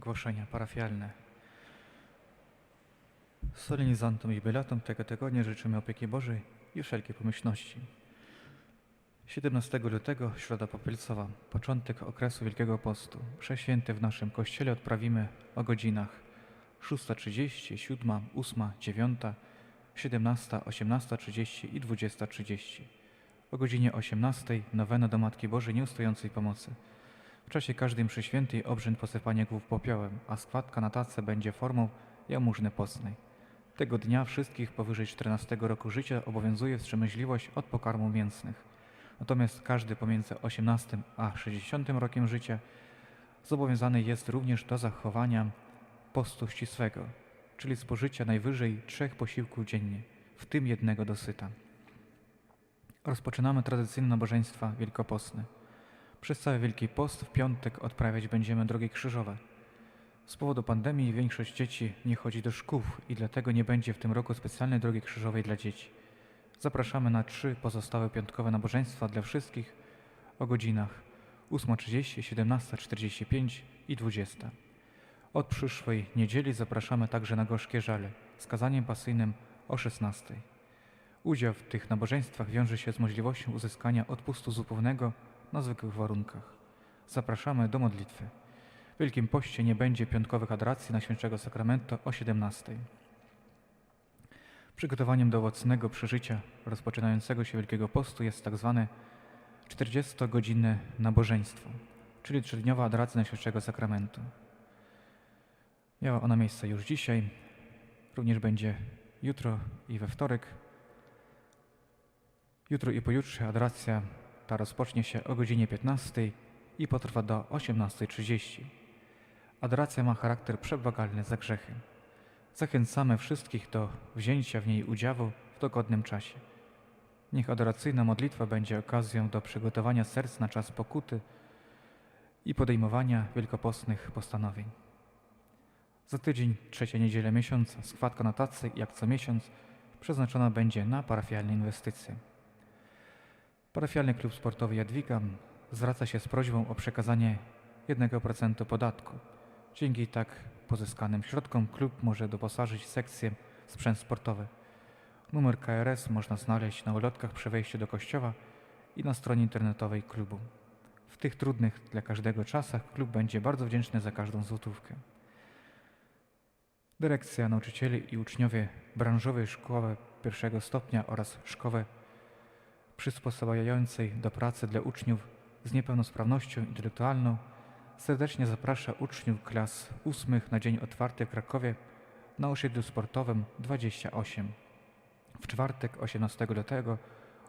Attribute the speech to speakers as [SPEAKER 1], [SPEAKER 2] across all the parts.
[SPEAKER 1] Ogłoszenia parafialne. Solenizantom i jubilatom tego tygodnia życzymy opieki Bożej i wszelkiej pomyślności. 17 lutego, Środa Popielcowa, początek okresu Wielkiego Postu. Prześwięty w naszym kościele odprawimy o godzinach 6.30, 7, 8, 9, 17, 18.30 i 20.30. O godzinie 18 nowena do Matki Bożej Nieustającej Pomocy. W czasie każdej mszy świętej obrzęd posypania głów popiołem, a składka na tacę będzie formą jałmużny postnej. Tego dnia wszystkich powyżej 14 roku życia obowiązuje wstrzemięźliwość od pokarmów mięsnych. Natomiast każdy pomiędzy 18 a 60 rokiem życia zobowiązany jest również do zachowania postu ścisłego, czyli spożycia najwyżej trzech posiłków dziennie, w tym jednego dosyta. Rozpoczynamy tradycyjne nabożeństwa wielkopostne. Przez cały Wielki Post w piątek odprawiać będziemy drogi krzyżowe. Z powodu pandemii większość dzieci nie chodzi do szkół i dlatego nie będzie w tym roku specjalnej drogi krzyżowej dla dzieci. Zapraszamy na trzy pozostałe piątkowe nabożeństwa dla wszystkich o godzinach 8.30, 17.45 i 20. Od przyszłej niedzieli zapraszamy także na gorzkie żale z kazaniem pasyjnym o 16. Udział w tych nabożeństwach wiąże się z możliwością uzyskania odpustu zupełnego na zwykłych warunkach. Zapraszamy do modlitwy. W Wielkim Poście nie będzie piątkowych adoracji na Świętego Sakramento o 17. Przygotowaniem do owocnego przeżycia rozpoczynającego się Wielkiego Postu jest tak zwane 40-godzinne nabożeństwo, czyli trzydniowa adoracja Świętego Sakramentu. Miała ona miejsce już dzisiaj, również będzie jutro i we wtorek. Jutro i pojutrze adoracja ta rozpocznie się o godzinie 15 i potrwa do 18.30. Adoracja ma charakter przebłagalny za grzechy. Zachęcamy wszystkich do wzięcia w niej udziału w dogodnym czasie. Niech adoracyjna modlitwa będzie okazją do przygotowania serc na czas pokuty i podejmowania wielkopostnych postanowień. Za tydzień, trzecia niedziela miesiąca, składka na tacy, jak co miesiąc, przeznaczona będzie na parafialne inwestycje. Parafialny Klub Sportowy Jadwiga zwraca się z prośbą o przekazanie 1% podatku. Dzięki tak pozyskanym środkom klub może doposażyć sekcję sprzęt sportowy. Numer KRS można znaleźć na ulotkach przy wejściu do kościoła i na stronie internetowej klubu. W tych trudnych dla każdego czasach klub będzie bardzo wdzięczny za każdą złotówkę. Dyrekcja, nauczyciele i uczniowie branżowej szkoły pierwszego stopnia oraz szkoły przysposabiającej do pracy dla uczniów z niepełnosprawnością intelektualną serdecznie zaprasza uczniów klas ósmych na dzień otwarty w Krakowie na osiedlu sportowym 28 w czwartek 18 lutego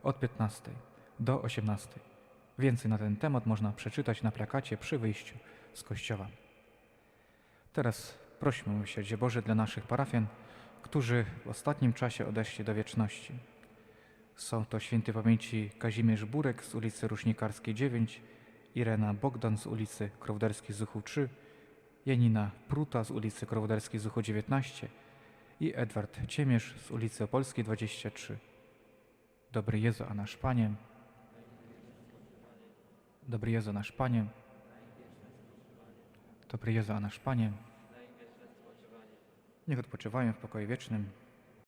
[SPEAKER 1] od 15 do 18. Więcej na ten temat można przeczytać na plakacie przy wyjściu z kościoła. Teraz prośmy o Boże dla naszych parafian, którzy w ostatnim czasie odeszli do wieczności. Są to święty pamięci Kazimierz Burek z ulicy Rusznikarskiej 9, Irena Bogdan z ulicy Krowderskiej Zuchu 3, Janina Pruta z ulicy Krowderskiej Zuchu 19 i Edward Ciemiesz z ulicy Opolskiej 23. Dobry Jezu, a nasz Panie. Dobry Jezu, nasz Panie. Dobry Jezu, a nasz Panie. Niech odpoczywają w pokoju wiecznym.